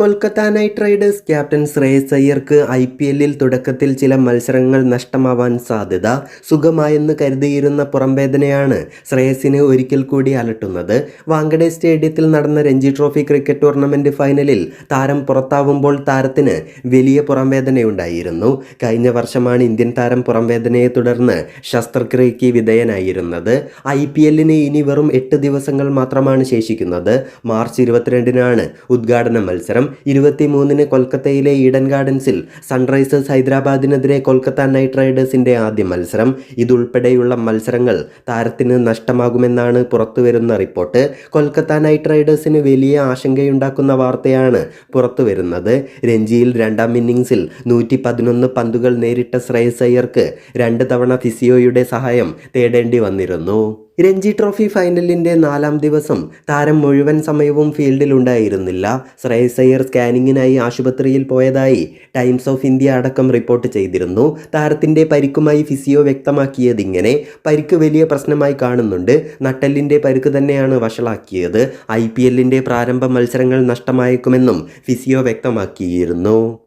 Kolkata Knight Riders captain Shreyas അയ്യർക്ക് I P എല്ലിൽ തുടക്കത്തിൽ ചില മത്സരങ്ങൾ നഷ്ടമാവാൻ സാധ്യത സുഖമായെന്ന് കരുതിയിരുന്ന പുറംവേദനയാണ് ശ്രേയസിന് ഒരിക്കൽ കൂടി അലട്ടുന്നത്. വാങ്കഡേ സ്റ്റേഡിയത്തിൽ നടന്ന രഞ്ജി ട്രോഫി ക്രിക്കറ്റ് ടൂർണമെന്റ് ഫൈനലിൽ താരം പുറത്താവുമ്പോൾ താരത്തിന് വലിയ പുറംവേദനയുണ്ടായിരുന്നു. കഴിഞ്ഞ വർഷമാണ് ഇന്ത്യൻ താരം പുറംവേദനയെ തുടർന്ന് ശസ്ത്രക്രിയയ്ക്ക് വിധേയനായിരുന്നത്. ഐ പി എല്ലിന് ഇനി വെറും എട്ട് ദിവസങ്ങൾ മാത്രമാണ് ശേഷിക്കുന്നത്. മാർച്ച് ഇരുപത്തിരണ്ടിനാണ് ഉദ്ഘാടന മത്സരം. ഇരുപത്തിമൂന്നിന് കൊൽക്കത്തയിലെ ഈഡൻ ഗാർഡൻസിൽ സൺറൈസേഴ്സ് ഹൈദരാബാദിനെതിരെ കൊൽക്കത്ത നൈറ്റ് റൈഡേഴ്സിന്റെ ആദ്യ മത്സരം. ഇതുൾപ്പെടെയുള്ള മത്സരങ്ങൾ താരത്തിന് നഷ്ടമാകുമെന്നാണ് പുറത്തുവരുന്ന റിപ്പോർട്ട്. കൊൽക്കത്ത നൈറ്റ് റൈഡേഴ്സിന് വലിയ ആശങ്കയുണ്ടാക്കുന്ന വാർത്തയാണ് പുറത്തുവരുന്നത്. രഞ്ജിയിൽ രണ്ടാം ഇന്നിംഗ്സിൽ നൂറ്റി പതിനൊന്ന് പന്തുകൾ നേരിട്ട ശ്രേയസ് അയ്യർക്ക് രണ്ട് തവണ ഫിസിയോയുടെ സഹായം തേടേണ്ടി വന്നിരുന്നു. രഞ്ജി ട്രോഫി ഫൈനലിന്റെ നാലാം ദിവസം താരം മുഴുവൻ സമയവും ഫീൽഡിലുണ്ടായിരുന്നില്ല ശ്രേയസ് അയ്യർ സ്കാനിങ്ങിനായി ആശുപത്രിയിൽ പോയതായി ടൈംസ് ഓഫ് ഇന്ത്യ അടക്കം റിപ്പോർട്ട് ചെയ്തിരുന്നു. താരത്തിന്റെ പരിക്കുമായി ഫിസിയോ വ്യക്തമാക്കിയതിങ്ങനെ പരിക്ക് വലിയ പ്രശ്നമായി കാണുന്നുണ്ട്. നട്ടെല്ലിന്റെ പരിക്ക് തന്നെയാണ് വഷളാക്കിയത്. ഐ പി പ്രാരംഭ മത്സരങ്ങൾ നഷ്ടമായേക്കുമെന്നും ഫിസിയോ വ്യക്തമാക്കിയിരുന്നു.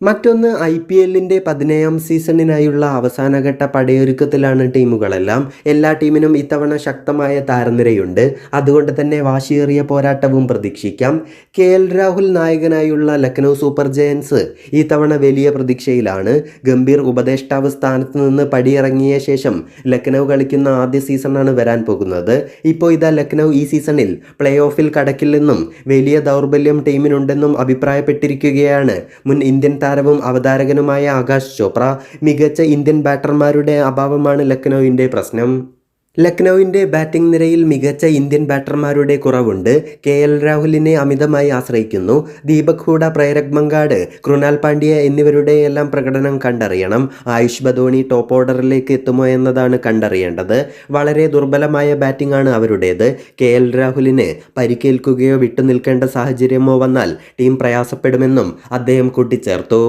മറ്റൊന്ന് ഐ പി എല്ലിന്റെ പതിനേഴാം സീസണിനായുള്ള അവസാനഘട്ട പടയൊരുക്കത്തിലാണ് ടീമുകളെല്ലാം. എല്ലാ ടീമിനും ഇത്തവണ ശക്തമായ താരനിരയുണ്ട്. അതുകൊണ്ട് തന്നെ വാശിയേറിയ പോരാട്ടവും പ്രതീക്ഷിക്കാം. കെ എൽ രാഹുൽ നായകനായുള്ള ലക്നൗ സൂപ്പർ ജയൻസ് ഈ തവണ വലിയ പ്രതീക്ഷയിലാണ്. ഗംഭീർ ഉപദേഷ്ടാവ് സ്ഥാനത്ത് നിന്ന് പടിയിറങ്ങിയ ശേഷം ലക്നൗ കളിക്കുന്ന ആദ്യ സീസണാണ് വരാൻ പോകുന്നത്. ഇപ്പോൾ ഇതാ ലക്നൗ ഈ സീസണിൽ പ്ലേ ഓഫിൽ കടക്കില്ലെന്നും വലിയ ദൗർബല്യം ടീമിനുണ്ടെന്നും അഭിപ്രായപ്പെട്ടിരിക്കുകയാണ് മുൻ ഇന്ത്യൻ താരവും അവതാരകനുമായ ആകാശ് ചോപ്ര മികച്ച ഇന്ത്യൻ ബാറ്റർമാരുടെ അഭാവമാണ് ലക്നൌവിന്റെ പ്രശ്നം. ലക്നൌവിന്റെ ബാറ്റിംഗ് നിരയിൽ മികച്ച ഇന്ത്യൻ ബാറ്റർമാരുടെ കുറവുണ്ട്. കെ എൽ രാഹുലിനെ അമിതമായി ആശ്രയിക്കുന്നു. ദീപക് ഹൂഡ പ്രേരക് മങ്കാട് കൃണാൽ പാണ്ഡ്യ എന്നിവരുടെയെല്ലാം പ്രകടനം കണ്ടറിയണം. ആയുഷ് ബദോണി ടോപ്പ് ഓർഡറിലേക്ക് എത്തുമോ എന്നതാണ് കണ്ടറിയേണ്ടത്. വളരെ ദുർബലമായ ബാറ്റിംഗ് ആണ് അവരുടേത്. കെ എൽ രാഹുലിന് പരിക്കേൽക്കുകയോ വിട്ടുനിൽക്കേണ്ട സാഹചര്യമോ വന്നാൽ ടീം പ്രയാസപ്പെടുമെന്നും അദ്ദേഹം കൂട്ടിച്ചേർത്തു.